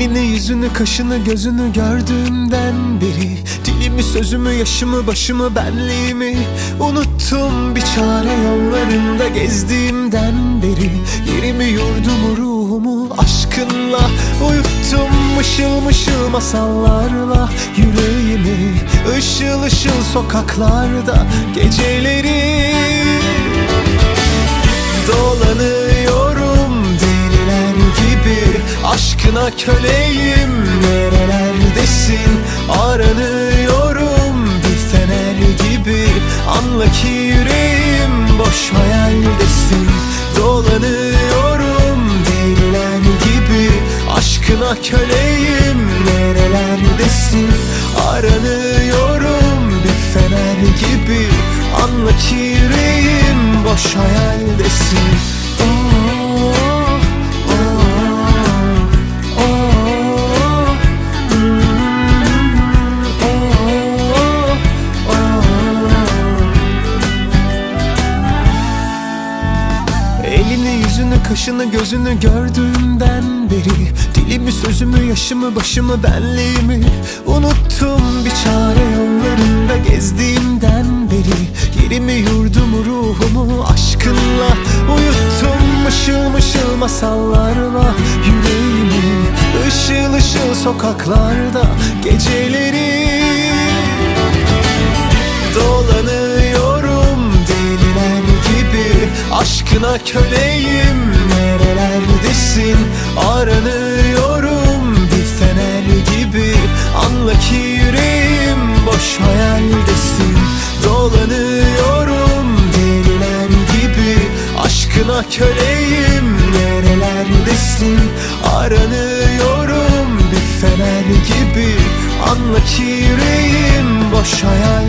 Elini yüzünü kaşını gözünü gördüğümden beri Dilimi sözümü yaşımı başımı benliğimi Unuttum bir çare yollarında gezdiğimden beri Yerimi yurdumu ruhumu aşkınla Uyuttum mışıl mışıl masallarla Yüreğimi ışıl ışıl sokaklarda Geceleri Aşkına köleyim. Nerelerdesin? Aranıyorum bir fener gibi. Anla ki yüreğim boş hayaldesin. Dolanıyorum deliler gibi. Aşkına köleyim. Nerelerdesin? Aranıyorum bir fener gibi. Anla ki yüreğim boş hayaldesin Elini yüzünü kaşını gözünü gördüğümden beri Dilimi sözümü yaşımı başımı benliğimi Unuttum bir çare yollarında gezdiğimden beri Yerimi yurdumu ruhumu aşkınla Uyuttum mışıl mışıl masallarla Yüreğimi ışıl ışıl sokaklarda Geceleri Aşkına köleyim nerelerdesin? Aranıyorum bir fener gibi. Anla ki yüreğim boş hayaldesin. Dolanıyorum deliler gibi. Aşkına köleyim nerelerdesin? Aranıyorum bir fener gibi. Anla ki yüreğim boş hayaldesin